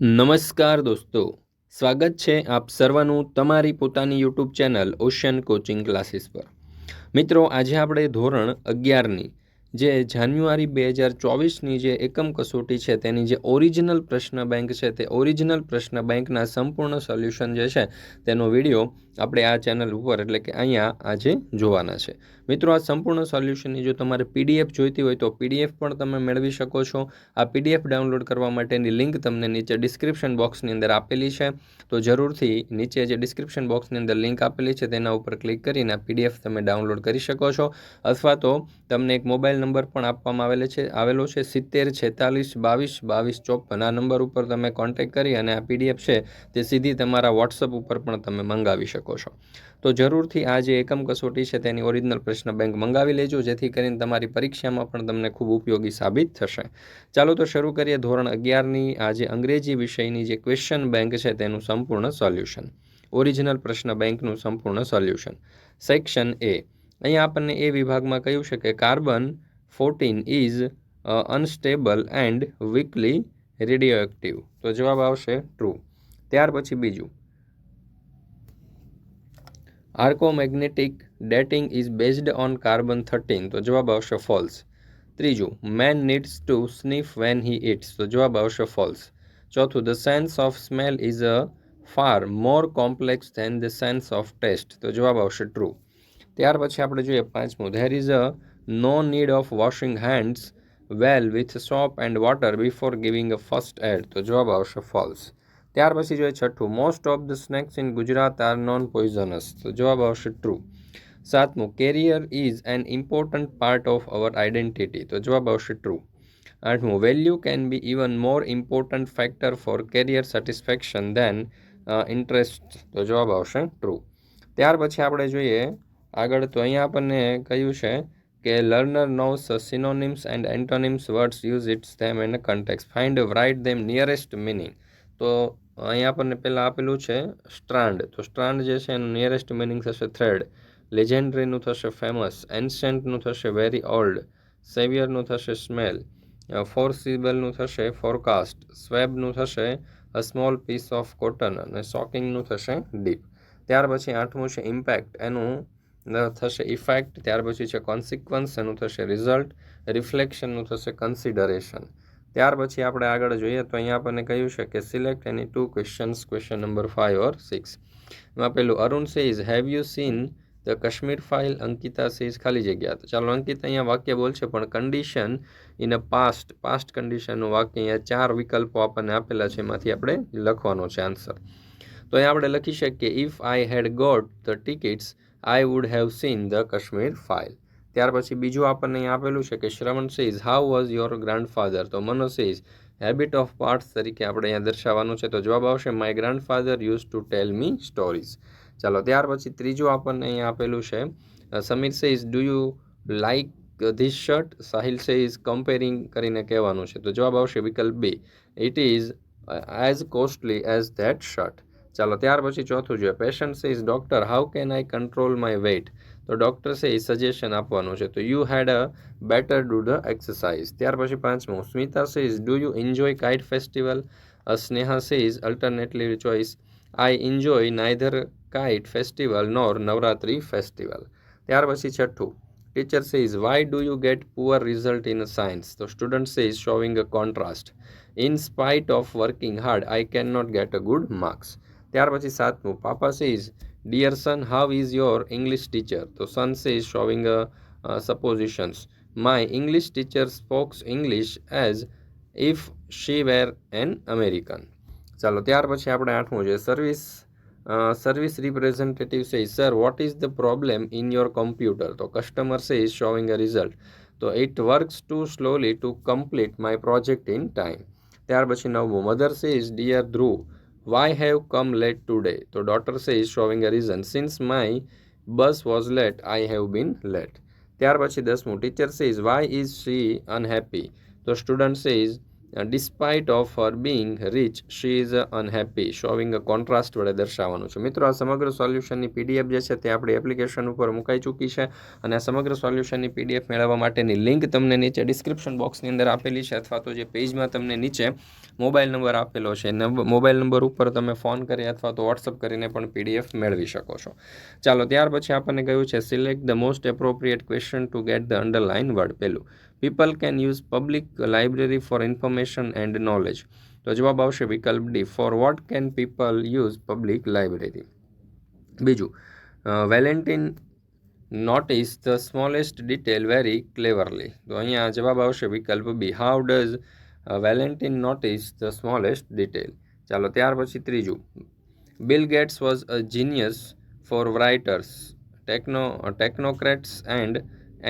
નમસ્કાર દોસ્તો સ્વાગત છે આપ સર્વનું તમારી પોતાની YouTube channel Ocean Coaching Classes પર મિત્રો આજે આપણે ધોરણ અગિયારની જે જાન્યુઆરી બે હજાર ચોવીસની જે એકમ કસોટી છે તેની જે ઓરિજિનલ પ્રશ્ન બેંક છે તે ઓરિજિનલ પ્રશ્ન બેંકના સંપૂર્ણ સોલ્યુશન જે છે તેનો વિડીયો આપણે આ ચેનલ ઉપર એટલે કે અહીંયા આજે જોવાના છે મિત્રો આ સંપૂર્ણ સોલ્યુશનની જો તમારે પીડીએફ જોઈતી હોય તો પીડીએફ પણ તમે મેળવી શકો છો આ પીડીએફ ડાઉનલોડ કરવા માટેની લિંક તમને નીચે ડિસ્ક્રિપ્શન બોક્સની અંદર આપેલી છે તો જરૂરથી નીચે જે ડિસ્ક્રિપ્શન બોક્સની અંદર લિંક આપેલી છે તેના ઉપર ક્લિક કરીને આ પીડીએફ તમે ડાઉનલોડ કરી શકો છો અથવા તો તમને એક મોબાઈલ નંબર પણ આપવામાં આવેલો છે આવેલો છે સિત્તેર છેતાલીસ બાવીસ બાવીસ ચોપન આ નંબર ઉપર તમે કોન્ટેક્ટ કરી અને આ પીડીએફ છે તે સીધી તમારા વોટ્સઅપ ઉપર પણ તમે મંગાવી શકો શકો છો તો જરૂરથી આ જે એકમ કસોટી છે તેની ઓરિજિનલ પ્રશ્ન બેંક મંગાવી લેજો જેથી કરીને તમારી પરીક્ષામાં પણ તમને ખૂબ ઉપયોગી સાબિત થશે ચાલો તો શરૂ કરીએ ધોરણ અગિયારની આ જે અંગ્રેજી વિષયની જે ક્વેશ્ચન બેંક છે તેનું સંપૂર્ણ સોલ્યુશન ઓરિજિનલ પ્રશ્ન બેંકનું સંપૂર્ણ સોલ્યુશન સેક્શન એ અહીંયા આપણને એ વિભાગમાં કહ્યું છે કે carbon fourteen is unstable and weakly radioactive તો જવાબ આવશે ટ્રુ ત્યાર પછી બીજું archaeomagnetic dating is based on carbon thirteen તો જવાબ આવશે ફોલ્સ ત્રીજું man needs to sniff when he eats તો જવાબ આવશે ફોલ્સ ચોથું the sense of smell is a far more complex than the sense of taste તો જવાબ આવશે ટ્રુ ત્યાર પછી આપણે જોઈએ પાંચમું there is a no need of washing hands well with soap and water before giving a first aid તો જવાબ આવશે ફોલ્સ ત્યાર પછી જોઈએ છઠ્ઠું most of the snakes in Gujarat are non poisonous તો જવાબ આવશે ટ્રુ સાતમું career is an important part of our identity તો જવાબ આવશે ટ્રુ આઠમું value can be even more important factor for career satisfaction than interest તો જવાબ આવશે ટ્રુ ત્યાર પછી આપણે જોઈએ આગળ તો અહીંયા આપણને કહ્યું છે કે learner knows synonyms and antonyms words use its them and a context find right them nearest meaning તો અહીંયા આપણને પહેલાં આપેલું છે સ્ટ્રાન્ડ તો સ્ટ્રાન્ડ જે છે એનું નિયરેસ્ટ મિનિંગ થશે થ્રેડ લેજેન્ડરીનું થશે ફેમસ એન્શિયન્ટનું થશે વેરી ઓલ્ડ સેવિયરનું થશે સ્મેલ ફોરસીબલનું થશે ફોરકાસ્ટ સ્વેબનું થશે a small piece of cotton અને શોકિંગનું થશે ડીપ ત્યાર પછી આઠમું છે ઇમ્પેક્ટ એનું થશે ઇફેક્ટ ત્યાર પછી છે કોન્સિક્વન્સ એનું થશે રિઝલ્ટ રિફ્લેક્શનનું થશે કન્સિડરેશન ત્યાર પછી આપણે આગળ જોઈએ તો અહીંયા આપણને કહ્યું છે કે select any two questions question number five or six એમાં પહેલું Arun says have you seen the Kashmir file Ankita says ખાલી જગ્યા તો ચાલો અંકિતા અહીંયા વાક્ય બોલશે પણ condition in a past past કન્ડિશનનું વાક્ય અહીંયા ચાર વિકલ્પો આપણને આપેલા છે એમાંથી આપણે લખવાનો છે આન્સર તો અહીંયા આપણે લખી શકીએ if I had got the tickets I would have seen the Kashmir file ત્યાર પછી બીજું આપણને અહીં આપેલું છે કે Shravan says how was your grandfather તો Mano says habit of parts તરીકે આપણે અહીંયા દર્શાવવાનું છે તો જવાબ આવશે my grandfather use to tell me stories ચાલો ત્યાર પછી ત્રીજું આપણને અહીંયા આપેલું છે Samir says do you like this shirt Sahil says comparing કરીને કહેવાનું છે તો જવાબ આવશે વિકલ્પ B it is as costly as that shirt ચાલો ત્યાર પછી ચોથું જોઈએ patient says doctor how can I control my weight તો ડૉક્ટર છે એ સજેશન આપવાનું છે તો you had a better do the exercise ત્યાર પછી પાંચમું Smita says do you enjoy kite festival a Sneha says alternately choice I enjoy neither kite festival nor Navratri festival ત્યાર પછી છઠ્ઠું teacher says why do you get poor result in science તો student says showing a contrast in spite of working hard I can not get a good marks ત્યાર પછી સાતમું papa says dear son how is your English teacher તો Sons is showing a suppositions my English teacher spokes English as if she were an American ચાલો ત્યાર પછી આપણે આઠમું છે service service representative say sir what is the problem in your computer તો customer say is showing a result તો it works too slowly to complete my project in time ત્યાર પછી નવમું mother say is dear Dhruv Why have come late today? So daughter says showing a reason. Since my bus was late, I have been late. ત્યાર પછી દસમું teacher says why is she unhappy તો student says despite of her being rich she is unhappy showing a contrast વડે દર્શાવવાનું છે મિત્રો આ સમગ્ર સોલ્યુશનની પીડીએફ જે છે તે આપણી એપ્લિકેશન ઉપર મુકાઈ ચૂકી છે અને આ સમગ્ર સોલ્યુશનની પીડીએફ મેળવવા માટેની લિંક તમને નીચે ડિસ્ક્રિપ્શન બોક્સની અંદર આપેલી છે અથવા તો જે પેજમાં તમને નીચે મોબાઈલ નંબર આપેલો છે મોબાઈલ નંબર ઉપર તમે ફોન કરી અથવા તો વોટ્સઅપ કરીને પણ પીડીએફ મેળવી શકો છો ચાલો ત્યાર પછી આપણને કહ્યું છે select the most appropriate question to get the underlined word પેલું people can use public library for information and knowledge તો જવાબ આવશે વિકલ્પ D for what can people use public library બીજું Valentine notice the smallest detail very cleverly તો અહીંયા જવાબ આવશે વિકલ્પ B how does Valentine notice the smallest detail ચાલો ત્યાર પછી ત્રીજું Bill Gates was a genius for writers techno technocrats and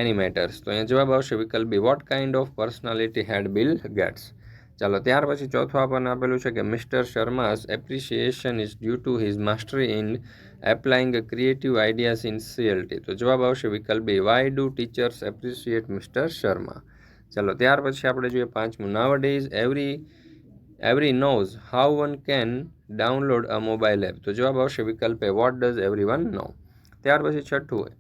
animators તો અહીંયા જવાબ આવશે વિકલ્પ B what kind of personality had Bill Gates ચાલો ત્યાર પછી ચોથું આપણને આપેલું છે કે mister Sharma's appreciation is due to his mastery in applying creative ideas in CLT તો જવાબ આવશે વિકલ્પ B why do teachers appreciate mister Sharma ચાલો ત્યાર પછી આપણે જોઈએ પાંચમું now days every every knows how one can download a mobile app તો જવાબ આવશે વિકલ્પ એ what does everyone know ત્યાર પછી છઠ્ઠું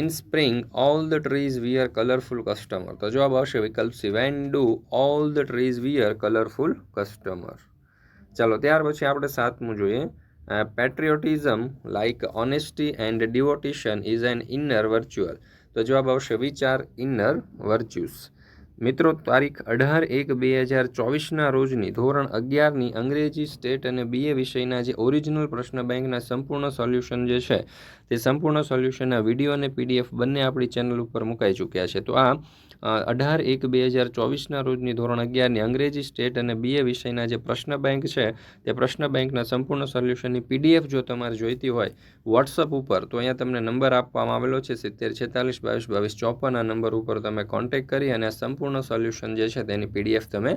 in spring all the trees wear colourful customer તો જવાબ આવશે વિકલ્પ C when do all the trees wear colourful customer ચાલો ત્યાર પછી આપણે સાતમું જોઈએ patriotism like honesty and devotion is an inner virtual તો જવાબ આવશે વિચાર ઇનર વર્ચ્યુસ મિત્રો તારીખ અઢાર એક બે હજાર ચોવીસના રોજની ધોરણ અગિયારની અંગ્રેજી સ્ટેટ અને બીએ વિષયના જે ઓરિજિનલ પ્રશ્ન બેંકના સંપૂર્ણ સોલ્યુશન જે છે તે સંપૂર્ણ સોલ્યુશનના વિડીયો અને પીડીએફ બંને આપણી ચેનલ ઉપર મુકાઈ ચૂક્યા છે તો આ અઢાર એક બે હજાર ચોવીસના રોજની ધોરણ અગિયારની અંગ્રેજી સ્ટેટ અને બીએ વિષયના જે પ્રશ્ન બેંક છે તે પ્રશ્ન બેંકના સંપૂર્ણ સોલ્યુશનની પીડીએફ જો તમારે જોઈતી હોય વોટ્સઅપ ઉપર તો અહીંયા તમને નંબર આપવામાં આવેલો છે સિત્તેર છેતાલીસ બાવીસ બાવીસ ચોપન આ નંબર ઉપર તમે કોન્ટેક્ટ કરી અને સંપૂર્ણ સોલ્યુશન જે છે તેની પીડીએફ તમે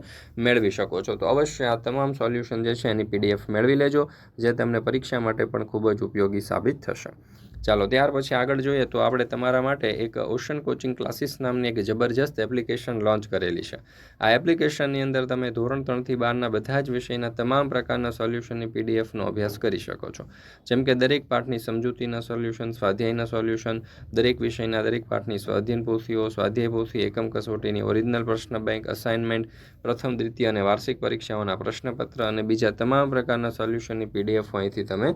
મેળવી શકો છો તો અવશ્ય આ તમામ સોલ્યુશન જે છે એની પીડીએફ મેળવી લેજો જે તમને પરીક્ષા માટે પણ ખૂબ જ ઉપયોગી સાબિત થશે ચાલો ત્યાર પછી આગળ જોઈએ તો આપણે તમારા માટે એક ઓશન કોચિંગ ક્લાસીસ નામની એક જબરજસ્ત એપ્લિકેશન લોન્ચ કરેલી છે આ એપ્લિકેશનની અંદર તમે ધોરણ ત્રણથી બારના બધા જ વિષયના તમામ પ્રકારના સોલ્યુશનની પીડીએફનો અભ્યાસ કરી શકો છો જેમ કે દરેક પાઠની સમજૂતીના સોલ્યુશન સ્વાધ્યાયના સોલ્યુશન દરેક વિષયના દરેક પાઠની સ્વાધીન પોથીઓ સ્વાધ્યાય પોથી એકમ કસોટીની ઓરિજિનલ પ્રશ્ન બેંક અસાઇનમેન્ટ પ્રથમ દ્વિતીય અને વાર્ષિક પરીક્ષાઓના પ્રશ્નપત્ર અને બીજા તમામ પ્રકારના સોલ્યુશનની પીડીએફ અહીંથી તમે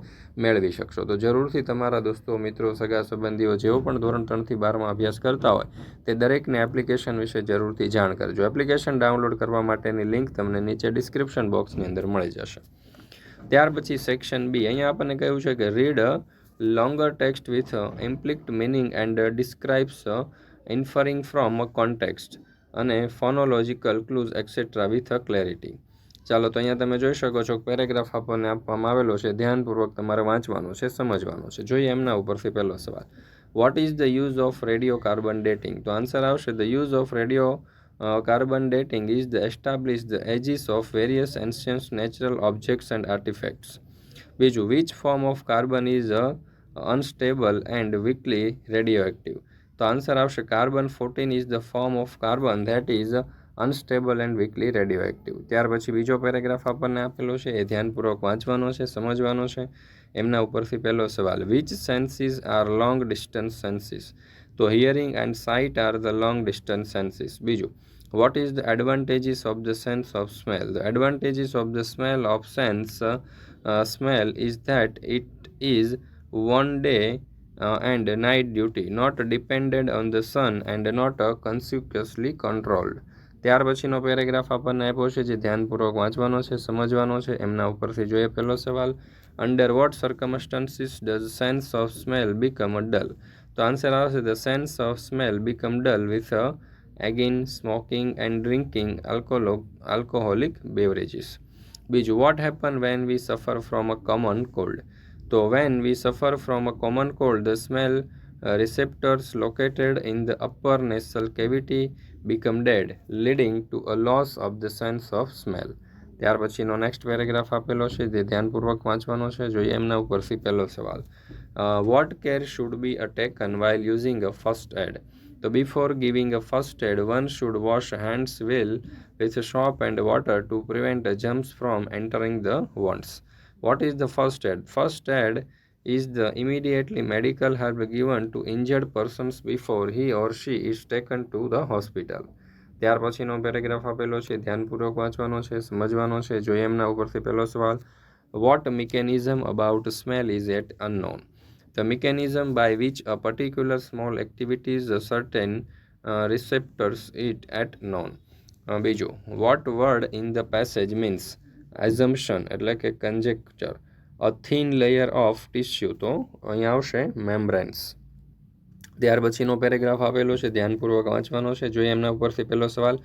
મેળવી શકશો તો જરૂરથી તમારા દોસ્તો દોસ્તો મિત્રો સગા સંબંધીઓ જેઓ પણ ધોરણ ત્રણથી બારમાં અભ્યાસ કરતા હોય તે દરેકને એપ્લિકેશન વિશે જરૂરથી જાણ કરજો એપ્લિકેશન ડાઉનલોડ કરવા માટેની લિંક તમને નીચે ડિસ્ક્રિપ્શન બોક્સની અંદર મળી જશે ત્યાર પછી સેક્શન બી અહીંયા આપણને કહ્યું છે કે read longer text with implicit meaning and describes inferring from context અને phonological clues etcetera with a clarity ચાલો તો અહીંયા તમે જોઈ શકો છો પેરેગ્રાફ આપણને આપવામાં આવેલો છે ધ્યાનપૂર્વક તમારે વાંચવાનું છે સમજવાનું છે જોઈએ એમના ઉપરથી પહેલો સવાલ what is the use of radio carbon dating તો આન્સર આવશે the use of radio carbon dating is the establish the ages of various ancient natural objects and artefacts બીજું which form of carbon is a unstable and weakly radio active તો answer આવશે carbon fourteen is the form of carbon that is unstable and weakly radio active ત્યાર પછી બીજો paragraph આપણને આપેલો છે એ ધ્યાનપૂર્વક વાંચવાનો છે સમજવાનો છે એમના ઉપરથી પહેલો સવાલ which senses are long distance senses તો hearing and sight are the long distance senses બીજું what is the advantages of the sense of smell the advantages of the smell of sense smell is that it is one day and night duty not depended on the sun and not consciously controlled ત્યાર પછીનો paragraph આપણને આપ્યો છે જે ધ્યાનપૂર્વક વાંચવાનો છે સમજવાનો છે એમના ઉપરથી જોઈએ પહેલો સવાલ under what circumstances does sense of smell become a dull તો આન્સર આવશે the sense of smell become dull with a એગિન smoking and drinking alcohol alcoholic beverages બીજું what happen when we suffer from a common cold તો when we suffer from a common cold the smell receptors located in the upper nasal cavity become dead leading to a loss of the sense of smell ત્યાર પછીનો next paragraph આપેલો છે તે ધ્યાનપૂર્વક વાંચવાનો છે જોઈએ એમના ઉપરથી પહેલો સવાલ what care should be a taken while using a first aid તો before giving a first aid one should wash hands well with soap and water to prevent germs from entering the wounds what is the first aid first aid is the immediately medical help given to injured persons before he or she is taken to the hospital ત્યાર પછીનો paragraph આપેલો છે ધ્યાનપૂર્વક વાંચવાનો છે સમજવાનો છે જો એમના ઉપરથી પહેલો સવાલ what mechanism about smell is at unknown the mechanism by which a particular small activities certain receptors it at known બીજું what word in the passage means assumption એટલે કે conjecture a thin layer of tissue તો અહીં આવશે મેમ્બ્રેન્સ ત્યાર પછીનો paragraph આવેલો છે ધ્યાનપૂર્વક વાંચવાનો છે જોઈએ એમના ઉપરથી પહેલો સવાલ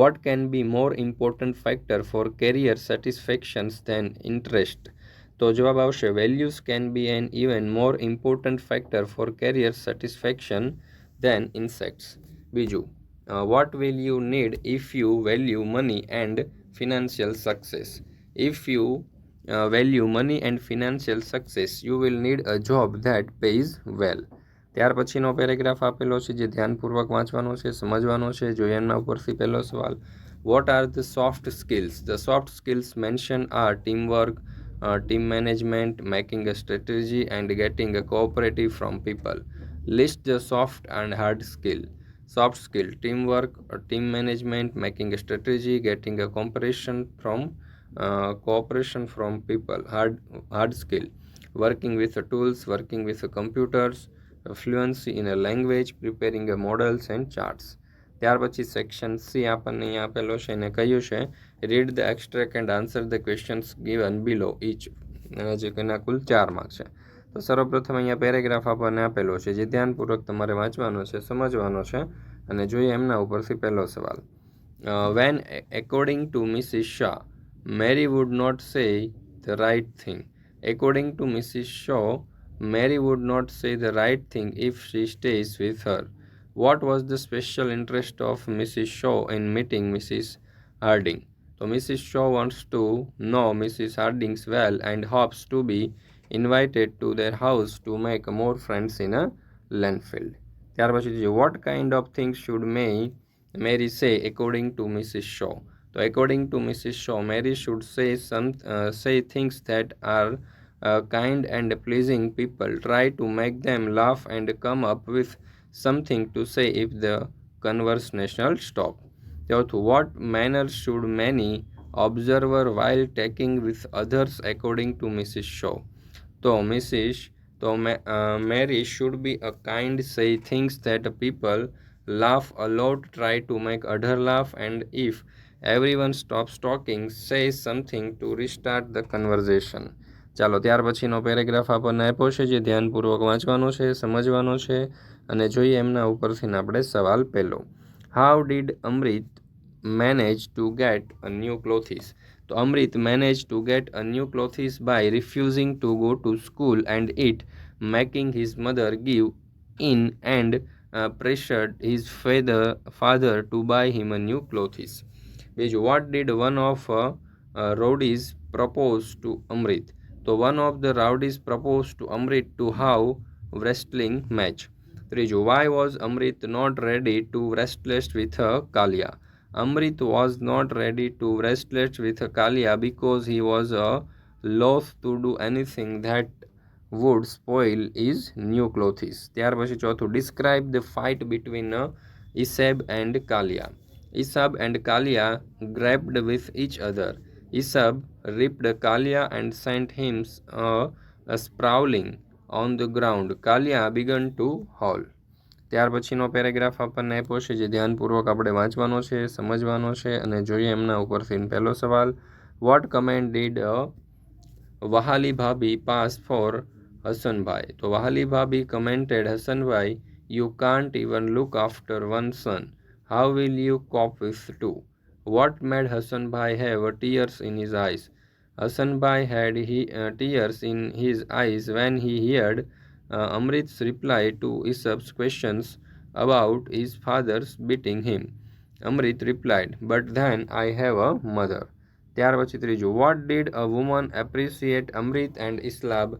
what can be more important factor for career satisfactions than interest તો જવાબ આવશે values can be an even more important factor for career satisfaction than insects બીજું what will you need if you value money and financial success if you value money and financial success you will need a job that pays well ત્યાર પછીનો paragraph આપેલો છે જે ધ્યાનપૂર્વક વાંચવાનો છે સમજવાનો છે જોઈએ એમના ઉપરથી પહેલો સવાલ what are the soft skills the soft skills mention are teamwork team management making a strategy and getting a cooperative from people list the soft and hard skill soft skill teamwork team management making a strategy getting a cooperation from Uh, cooperation from people, hard hard skill, working with tools, working with computers fluency in a language preparing a models and charts ત્યાર પછી section C આપણને અહીંયા આપેલો છે એને કહ્યું છે read the extract and answer the questions given below each જે એના કુલ ચાર માર્ક છે તો સર્વપ્રથમ અહીંયા પેરેગ્રાફ આપણને આપેલો છે જે ધ્યાનપૂર્વક તમારે વાંચવાનો છે સમજવાનો છે અને જોઈએ એમના ઉપરથી પહેલો સવાલ when according to Mrs Shah Mary would not say the right thing. According to Mrs. Shaw, Mary would not say the right thing if she stays with her. What was the special interest of Mrs. Shaw in meeting Mrs. Harding? So Mrs. Shaw wants to know Mrs. Harding's well and hopes to be invited to their house to make more friends in a landfill. What kind of things should Mary, Mary say according to Mrs. Shaw? So according to Mrs. Shaw, Mary should say some uh, say things that are uh, kind and pleasing people. Try to make them laugh and come up with something to say if the conversation stop. Fourth, what manners should many observer while talking with others according to Mrs. Shaw? So Mrs. So uh, Mary should be a kind, say things that people laugh a lot, try to make other laugh, and if everyone stop talking say something to restart the conversation ચાલો ત્યાર પછીનો paragraph આપણને આપ્યો છે જે ધ્યાનપૂર્વક વાંચવાનો છે સમજવાનો છે અને જોઈએ એમના ઉપરથી આપણે સવાલ પહેલો how did Amrit manage to get a new clothes તો Amrit manage to get a new clothes by refusing to go to school and it making his mother give in and pressured his feather father to buy him a new clothes which what did one of uh, uh, propose to Amrit? So one of the roadies proposed to Amrit to have wrestling match. Trijo, why was Amrit not ready to wrestle with uh, Kalia? Amrit was not ready to wrestle with Kalya because he was a uh, loath to do anything that would spoil his new clothes. They are Tyar Bashi Chautu, describe the fight between uh, Isab and Kalya. Isab and Kalia grabbed with each other. Isab ripped Kalia and sent him uh, sprawling on the ground. Kalia began to howl. ત્યાર પછીનો paragraph આપણને આપ્યો છે જે ધ્યાનપૂર્વક આપણે વાંચવાનો છે સમજવાનો છે અને જોઈએ એમના ઉપરથી પહેલો સવાલ વોટ કમેન્ટ ડીડ વહાલી ભાભી પાસ ફોર હસનભાઈ તો વહાલી ભાભી commented Hasanbhai you can't even look after one son How will you cope with two? What made Hassan Bhai have tears in his eyes? Hassan Bhai had he, uh, tears in his eyes when he heard uh, Amrit's reply to Isab's questions about his father's beating him. Amrit replied, But then I have a mother. ત્યાર પછી ત્રીજું what did a woman appreciate Amrit and Isab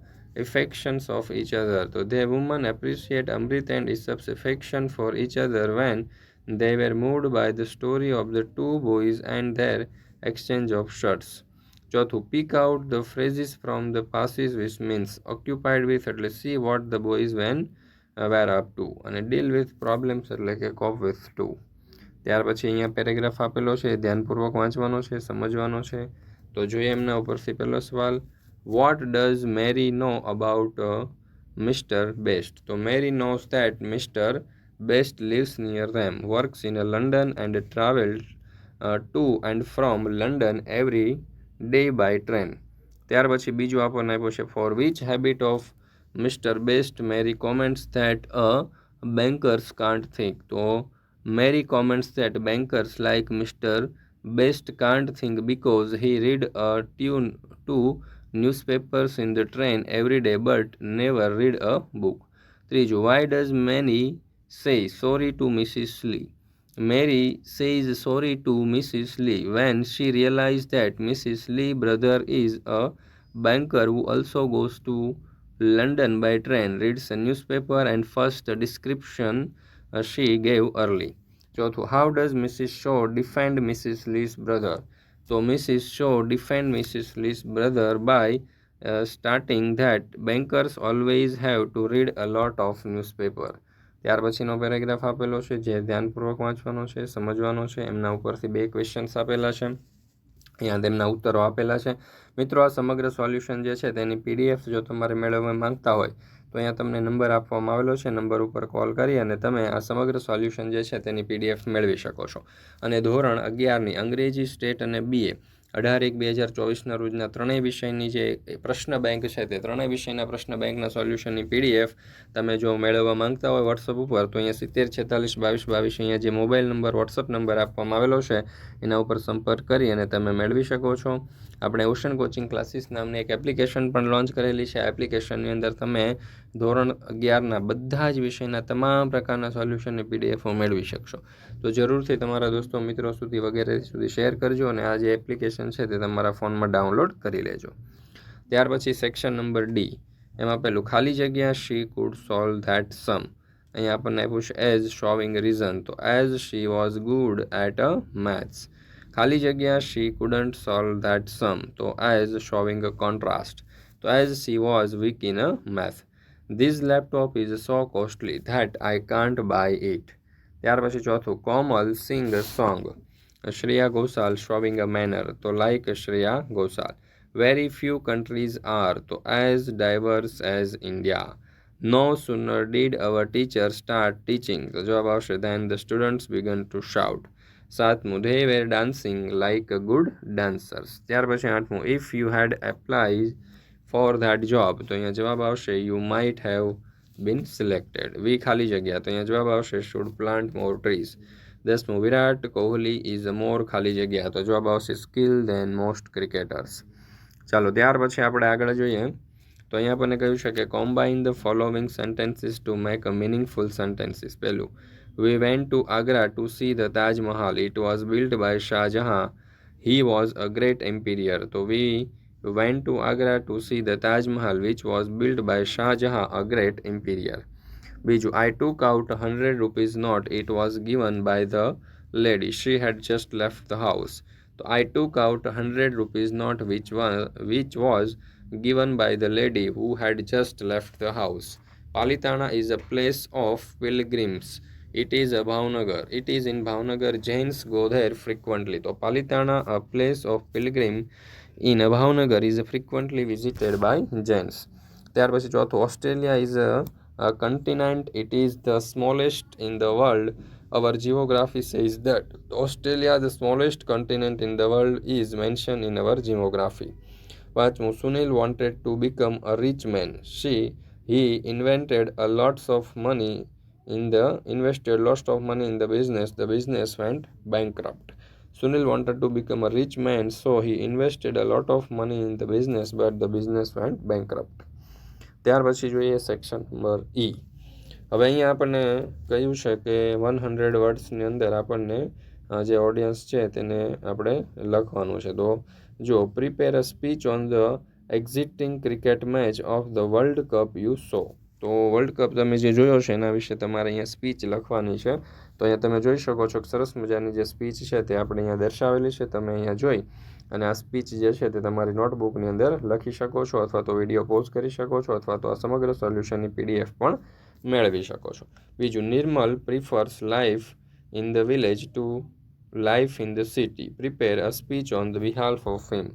affections of each other તો they woman appreciate Amrit and Isab's affection for each other when They were moved by the story of the two boys and their exchange of shirts. ચોથું pick out the phrases from the passage which means occupied with એટલે see what the boys when were up to અને deal with problems એટલે કે cope with to ત્યાર પછી અહીંયા paragraph આપેલો છે ધ્યાનપૂર્વક વાંચવાનો છે સમજવાનો છે તો જોઈએ એમના ઉપરથી પહેલો સવાલ what does Mary know about mister Best તો Mary knows that mister Best lives near them, works in London, and travels uh, to and from London every day by train. ત્યાર પછી બીજું આપણને આપ્યું છે for which habit of mister Best Mary comments that a bankers can't think તો Mary comments that bankers like mister Best can't think because he read a tune to newspapers in the train every day but never read a book ત્રીજું why does many say sorry to Mrs. Lee. Mary says sorry to Mrs. Lee when she realizes that Mrs. Lee's brother is a banker who also goes to London by train, reads a newspaper and first description uh, she gave early. So how does Mrs. Shaw defend Mrs. Lee's brother? So Mrs. Shaw defend Mrs. Lee's brother by uh, starting that bankers always have to read a lot of newspaper. ત્યાર પછીનો paragraph આપેલો છે જે ધ્યાનપૂર્વક વાંચવાનો છે સમજવાનો છે એમના ઉપરથી બે ક્વેશ્ચન્સ આપેલા છે અહીંયા તેમના ઉત્તરો આપેલા છે મિત્રો આ સમગ્ર સોલ્યુશન જે છે તેની પીડીએફ જો તમારે મેળવવા માંગતા હોય તો અહીંયા તમને નંબર આપવામાં આવેલો છે નંબર ઉપર કોલ કરી અને તમે આ સમગ્ર સોલ્યુશન જે છે તેની પીડીએફ મેળવી શકો છો અને ધોરણ અગિયારની અંગ્રેજી સ્ટેટ અને બીએ અઢાર એક બે હજાર ચોવીસના રોજના ત્રણેય વિષયની જે પ્રશ્ન બેંક છે તે ત્રણેય વિષયના પ્રશ્ન બેંકના સોલ્યુશનની પીડીએફ તમે જો મેળવવા માંગતા હોય વોટ્સઅપ ઉપર તો અહીંયા સિત્તેર છેતાલીસ બાવીસ બાવીસ અહીંયા જે મોબાઈલ નંબર વોટ્સઅપ નંબર આપવામાં આવેલો છે એના ઉપર સંપર્ક કરી અને તમે મેળવી શકો છો આપણે ઓશન કોચિંગ ક્લાસીસ નામની એક એપ્લિકેશન પણ લોન્ચ કરેલી છે આ એપ્લિકેશનની અંદર તમે ધોરણ અગિયારના બધા જ વિષયના તમામ પ્રકારના સોલ્યુશનની પીડીએફો મેળવી શકશો તો જરૂરથી તમારા દોસ્તો મિત્રો સુધી વગેરે સુધી શેર કરજો અને આ જે એપ્લિકેશન એપ્લિકેશન છે તે તમારા ફોનમાં ડાઉનલોડ કરી લેજો ત્યાર પછી સેક્શન નંબર ડી એમાં પેલું ખાલી જગ્યા she could solve that sum અહીંયા આપણને આપ્યું છે એઝ શોવિંગ રીઝન તો as she was good at a maths ખાલી જગ્યા she couldn't solve that sum તો એઝ શોવિંગ અ કોન્ટ્રાસ્ટ તો as she was weak in a math this laptop is so costly that I can't buy it ત્યાર પછી ચોથું Komal sing song Shreya Ghoshal showing a manner तो like Shreya Ghoshal very few countries are तो as diverse as India no sooner did our teacher start teaching तो, तो जवाब than the students began to shout सातमू they were dancing like a good dancers त्यार पी आठमू if you had apply for that job तो अँ जवाब आू माइट हैव बीन सिलेक्टेड वी खाली जगह तो अँ जवाब आवश्यक प्लांट मोर ट्रीज़ દસમું વિરાટ કોહલી ઇઝ મોર ખાલી જગ્યા તો જવાબ આવશે સ્કિલ ધેન મોસ્ટ ક્રિકેટર્સ ચાલો ત્યાર પછી આપણે આગળ જોઈએ તો અહીંયા આપણને કહ્યું છે કે combine the following sentences to make a meaningful sentences પહેલું we went to Agra to see the Taj Mahal it was build by Shah Jahan he was a great emperor so we went to agra to see the taj mahal which was built by shah jahan a great emperor બીજું I took out hundred rupees note it was given by the lady she had just left the house તો I took out hundred rupees note which one which was given by the lady who had just left the house Palitana is a place of pilgrims it is a Bhavnagar it is in Bhavnagar Jains go there frequently તો Palitana a place of pilgrim in a Bhavnagar is frequently visited by Jains ત્યાર પછી ચોથું Australia is a a continent, it is the smallest in the world. Our geography says that Australia, the smallest continent in the world, is mentioned in our geography. But Sunil wanted to become a rich man. She, he invented a lots of money in the invested lots of money in the business. The business went bankrupt. Sunil wanted to become a rich man, so he invested a lot of money in the business, but the business went bankrupt. ત્યાર પછી જોઈએ section number ઈ e. હવે અહીંયા આપણને કહ્યું છે કે one hundred વર્ડ્સની અંદર આપણને જે ઓડિયન્સ છે તેને આપણે લખવાનું છે તો જો prepare a speech on the exciting cricket match of the World Cup you saw તો વર્લ્ડ કપ તમે જે જોયો છે એના વિશે તમારે અહીંયા સ્પીચ લખવાની છે તો અહીંયા તમે જોઈ શકો છો કે સરસ મજાની જે સ્પીચ છે તે આપણે અહીંયા દર્શાવેલી છે તમે અહીંયા જોઈ અને આ સ્પીચ જે છે તે તમારી નોટબુકની અંદર લખી શકો છો અથવા તો વિડીયો પોઝ કરી શકો છો અથવા તો આ સમગ્ર સોલ્યુશનની પીડીએફ પણ મેળવી શકો છો બીજું Nirmal prefers life in the village to life in the city prepare a speech on the બિહાલ્ફ ઓફ હિમ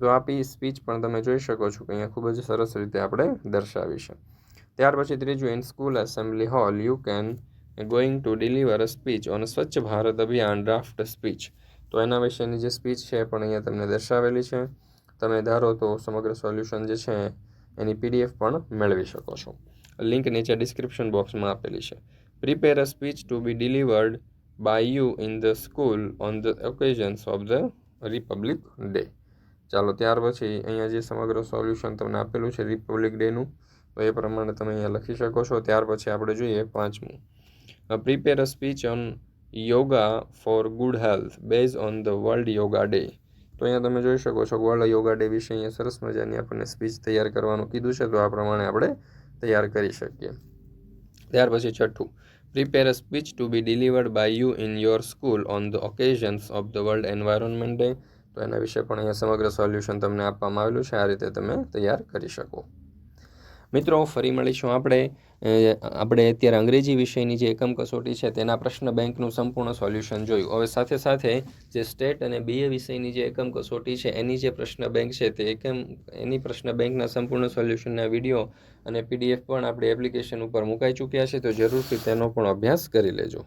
તો આ પી સ્પીચ પણ તમે જોઈ શકો છો કે અહીંયા ખૂબ જ સરસ રીતે આપણે દર્શાવીશું ત્યાર પછી ત્રીજું in school assembly hall you can going to deliver a speech on Swachh Bharat અભિયાન ડ્રાફ્ટ સ્પીચ તો એના વિશેની જે સ્પીચ છે પણ અહીંયા તમને દર્શાવેલી છે તમે ધારો તો સમગ્ર સોલ્યુશન જે છે એની પીડીએફ પણ મેળવી શકો છો લિંક નીચે ડિસ્ક્રિપ્શન બોક્સમાં આપેલી છે prepare a speech to be delivered by you in the school on the occasions of the Republic Day ચાલો ત્યાર પછી અહીંયા જે સમગ્ર સોલ્યુશન તમને આપેલું છે રિપબ્લિક ડેનું તો એ પ્રમાણે તમે અહીંયા લખી શકો છો ત્યાર પછી આપણે જોઈએ પાંચમું prepare a speech on yoga for good health base on the World Yoga Day તો અહીંયા તમે જોઈ શકો છો વર્લ્ડ યોગા ડે વિશે અહીંયા સરસ મજાની આપણને સ્પીચ તૈયાર કરવાનું કીધું છે તો આ પ્રમાણે આપણે તૈયાર કરી શકીએ ત્યાર પછી છઠ્ઠું prepare a speech to be delivered by you in your school on the occasions of the world environment day તો એના વિશે પણ અહીંયા સમગ્ર સોલ્યુશન તમને આપવામાં આવેલું છે આ રીતે તમે તૈયાર કરી શકો મિત્રો ફરી મળીશું આપણે આપણે અત્યારે અંગ્રેજી વિષયની જે એકમ કસોટી છે તેના પ્રશ્ન બેંકનું સંપૂર્ણ સોલ્યુશન જોયું હવે સાથે સાથે જે સ્ટેટ અને બીએ વિષયની જે એકમ કસોટી છે એની જે પ્રશ્ન બેંક છે તે એકમ એની પ્રશ્ન બેંકના સંપૂર્ણ સોલ્યુશનના વિડીયો અને પીડીએફ પણ આપણી એપ્લિકેશન ઉપર મુકાઈ ચૂક્યા છે તો જરૂરથી તેનો પણ અભ્યાસ કરી લેજો